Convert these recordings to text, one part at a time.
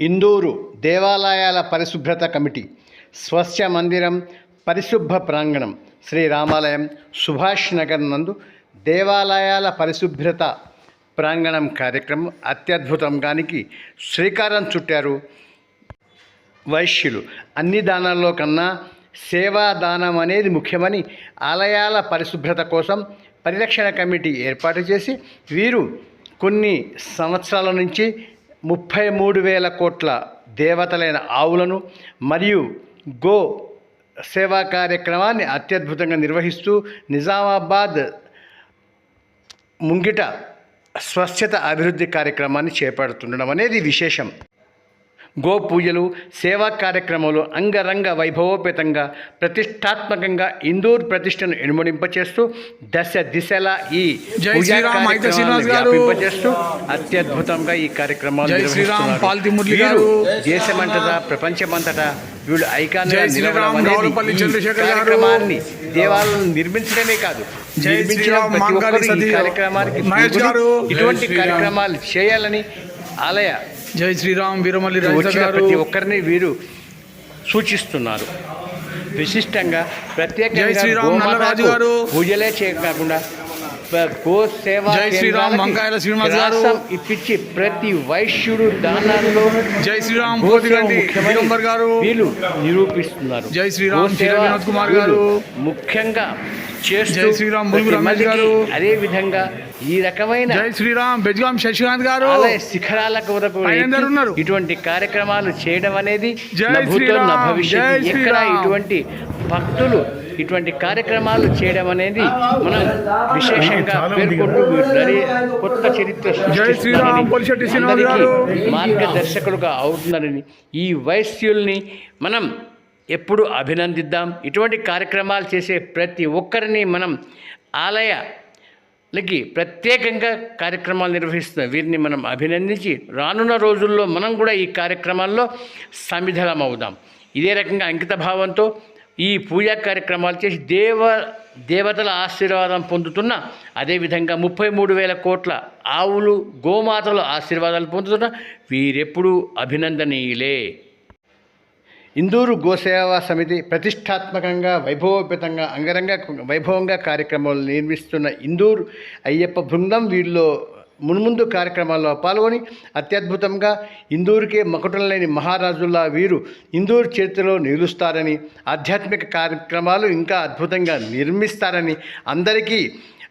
ఇందూరు దేవాలయాల పరిశుభ్రత కమిటీ స్వచ్ఛ మందిరం పరిశుభ్ర ప్రాంగణం శ్రీ రామాలయం సుభాష్ నగర్ నందు దేవాలయాల పరిశుభ్రత ప్రాంగణం కార్యక్రమం అత్యద్భుతంగానికి శ్రీకారం చుట్టారు వైశ్యులు. అన్ని దానాల్లో కన్నా సేవా దానం అనేది ముఖ్యమని ఆలయాల పరిశుభ్రత కోసం పరిరక్షణ కమిటీ ఏర్పాటు చేసి వీరు కొన్ని సంవత్సరాల నుంచి ముప్పై మూడు వేల కోట్ల దేవతలైన ఆవులను మరియు గో సేవా కార్యక్రమాన్ని అత్యద్భుతంగా నిర్వహిస్తూ నిజామాబాద్ ముంగిట స్వచ్ఛత అభివృద్ధి కార్యక్రమాన్ని చేపడుతుండడం అనేది విశేషం. గో పూజలు సేవా కార్యక్రమాలు అంగరంగ వైభవోపేతంగా ప్రతిష్టాత్మకంగా ఇందూర్ ప్రతిష్టను ఇనుమడింపచేస్తూ దశ దిశలా ఈ. వ్యాపింపచేస్తూ అత్యద్భుతంగా ఈ కార్యక్రమాలు నిర్వహిస్తున్నారు. దేశమంతటా ప్రపంచమంతటా వీళ్ళు ఐకాన్ జై శ్రీరామ్, రావులపల్లి చంద్రశేఖర్ గారు. కార్యక్రమాన్ని దేవాలయం నిర్మించడమే కాదు నిర్మించిన ప్రతి ఒక్కరు ఈ కార్యక్రమానికి. ఇటువంటి. కార్యక్రమాలు చేయాలని ఆలయ జై శ్రీరామ్ వీరమల్లి వచ్చిన గారు ప్రతి ఒక్కరిని వీరు సూచిస్తున్నారు విశిష్టంగా ప్రత్యేకంగా జై శ్రీరామ్, నల్లరాజు గారు. పూజలే చేయకుండా గో సేవ జై శ్రీరామ్, వంకాయల శ్రీనివాస్ గారు. ఇప్పించి ప్రతి వైశ్యుడు దానాల్లో జై శ్రీరామ్ గారు వీళ్ళు నిరూపిస్తున్నారు జై శ్రీరామ్, కుమార్ గారు. ముఖ్యంగా చేస్తూ శ్రీరామ్, గారు. అదే విధంగా ఈ రకమైన జై శ్రీరామ్ బెజ్గాం శశికాంత్ గారు శిఖరాలకు వరకు. ఇటువంటి కార్యక్రమాలు చేయడం అనేది నా భూతో శ్రీరామ్, నా భవిష్యత్తు జై ఎక్కడ. ఇటువంటి భక్తులు ఇటువంటి కార్యక్రమాలు చేయడం అనేది మనం విశేషంగా పేర్కొంటూ కొత్త చరిత్ర మార్గదర్శకులుగా అవుతున్నారని ఈ వైశ్యుల్ని మనం ఎప్పుడు అభినందిద్దాం. ఇటువంటి కార్యక్రమాలు చేసే ప్రతి ఒక్కరిని మనం ఆలయలకి ప్రత్యేకంగా కార్యక్రమాలు నిర్వహిస్తున్న. వీరిని మనం అభినందించి రానున్న రోజుల్లో మనం కూడా ఈ కార్యక్రమాల్లో సమిధలం అవుదాం. ఇదే రకంగా అంకిత భావంతో ఈ పూజా కార్యక్రమాలు చేసి దేవ దేవతల ఆశీర్వాదం పొందుతున్న అదేవిధంగా ముప్పై మూడు వేల కోట్ల ఆవులు గోమాతల ఆశీర్వాదాలు పొందుతున్న వీరెప్పుడూ అభినందనీయులే. ఇందూరు గోసేవా సమితి ప్రతిష్టాత్మకంగా వైభవోపేతంగా అంగరంగ వైభవంగా కార్యక్రమాలు నిర్మిస్తున్న ఇందూరు అయ్యప్ప బృందం వీరిలో మున్ముందు కార్యక్రమాల్లో పాల్గొని అత్యద్భుతంగా ఇందూరుకే మకుటం లేని మహారాజుల్లా వీరు ఇందూరు చరిత్రలో నిలుస్తారని ఆధ్యాత్మిక కార్యక్రమాలు ఇంకా అద్భుతంగా నిర్మిస్తారని అందరికీ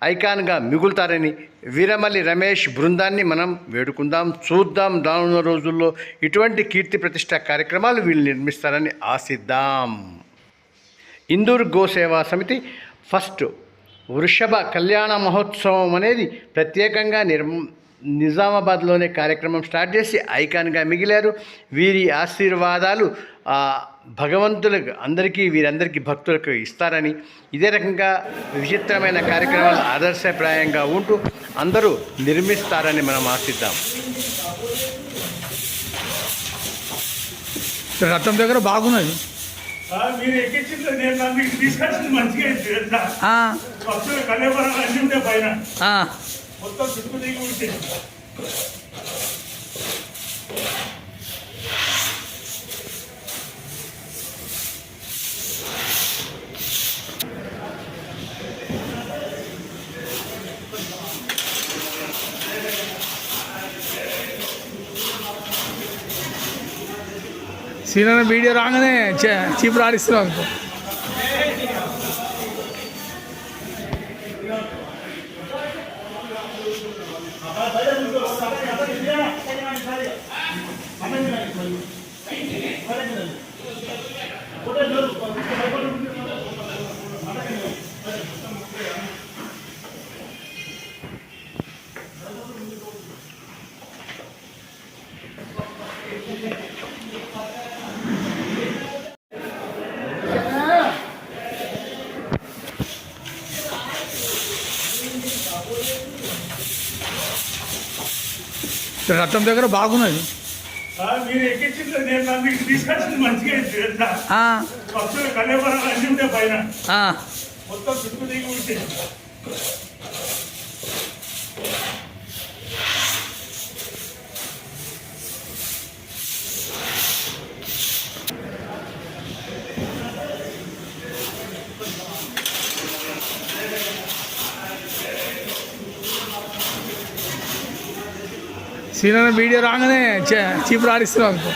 ఐకాన్గా మిగులుతారని వీరమల్లి రమేష్ బృందాన్ని మనం వేడుకుందాం చూద్దాం. రానున్న రోజుల్లో ఇటువంటి కీర్తి ప్రతిష్ట కార్యక్రమాలు వీళ్ళు నిర్మిస్తారని ఆశిద్దాం. ఇందూరు గోసేవా సమితి ఫస్ట్ వృషభ కళ్యాణ మహోత్సవం అనేది ప్రత్యేకంగా నిర్మ నిజామాబాద్లోనే కార్యక్రమం స్టార్ట్ చేసి ఐకాన్గా మిగిలారు. వీరి ఆశీర్వాదాలు ఆ భగవంతులకు అందరికీ వీరందరికీ భక్తులకు ఇస్తారని ఇదే రకంగా విచిత్రమైన కార్యక్రమాలు ఆదర్శప్రాయంగా ఉంటూ అందరూ నిర్మిస్తారని మనం ఆశిద్దాం. రథం దగ్గర బాగున్నది. ఆ, మీరు ఎక్కించింది నేను నా మీకు తీసుకొచ్చింది మంచిగా మొత్తం చుట్టూ దిగి ఉంటే సీనియర్ వీడియో రాగానే చే- ఆడిస్తున్నాం అనుకో. రథం దగ్గర బాగున్నది ఆ, మీరు ఎక్కించింది నేను మీకు తీసుకొచ్చింది మంచిగా తెలుసా? భక్తులు కళ్యాణం అన్ని పైన. మొత్తం చుట్టూ దిగి ఉంటే సీనియర్ వీడియో రాగానే చీపులు ఆడిస్తున్నాం అనుకో.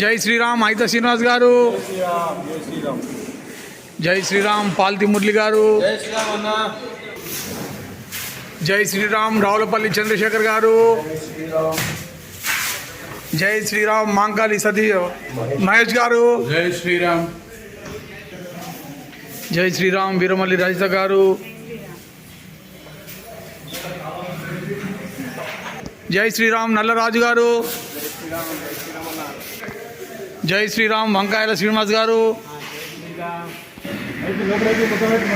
జై శ్రీరామ్ అయిత శ్రీనివాస్ గారు. జై శ్రీరామ్ పాల్తి మురళి గారు. జై శ్రీరామ్ రావులపల్లి చంద్రశేఖర్ గారు. జై శ్రీరామ్. మాంకాలి సతీ మహేష్ గారు. జై శ్రీరామ్. జై శ్రీరామ్ వీరమల్లి రజిత గారు. జై శ్రీరామ్ నల్లరాజు గారు. జై శ్రీరామ్ వంకాయల శ్రీనివాస్ గారు.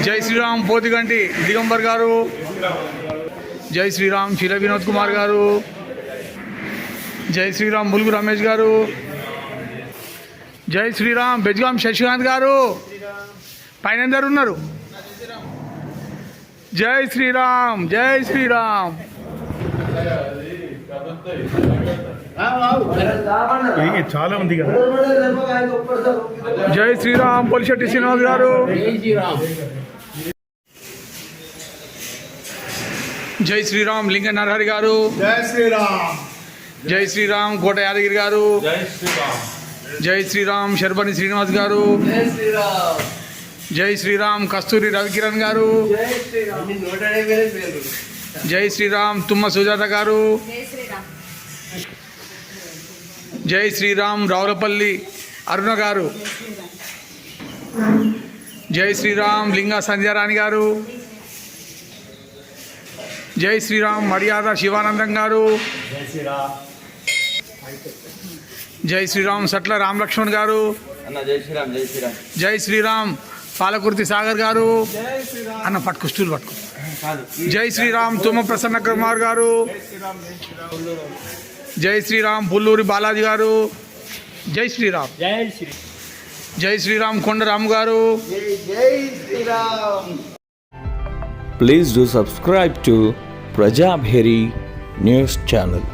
జై శ్రీరామ్ పోతిగంటి దిగంబర్ గారు. జై శ్రీరామ్ శిల వినోద్ కుమార్ గారు. జై శ్రీరామ్ ములుగు రమేష్ గారు. జై శ్రీరామ్ బెజ్గాం శశికాంత్ గారు. పైన ఎందరు ఉన్నారు. జై శ్రీరామ్ జై శ్రీరామ్. చాలా ఉంది కదా. జై శ్రీరామ్ పొలిశెట్టి శ్రీనివాస్ గారు. జై శ్రీరామ్ లింగ నరహరి గారు. జై శ్రీరామ్. జై శ్రీరామ్ కోట యాదగిరి గారు. జై శ్రీరామ్. జై శ్రీరామ్ శర్బని శ్రీనివాస్ గారు. జై శ్రీరామ్. కస్తూరి రవికిరణ్ గారు. జై శ్రీరామ్. తుమ్మ సుజాత గారు. జై శ్రీరామ్ రావులపల్లి అరుణ గారు. జై శ్రీరామ్ లింగ సంధ్యారాణి గారు. జై శ్రీరామ్ మర్యాద శివానందం గారు. జై శ్రీరామ్ సట్ల రామ్ లక్ష్మణ్ గారు జై శ్రీరామ్ పాలకుర్తి సాగర్ గారు. అన్న పట్టుకో స్టూల్ పట్టుకో. జై శ్రీరామ్ తుమ్మ ప్రసన్న కుమార్ గారు. జై శ్రీరామ్ పుల్లూరి బాలాజీ గారు. జై శ్రీరామ్. జై శ్రీ జై శ్రీరామ్ కొండరామ్ గారు. Please do subscribe to Prajabheri news channel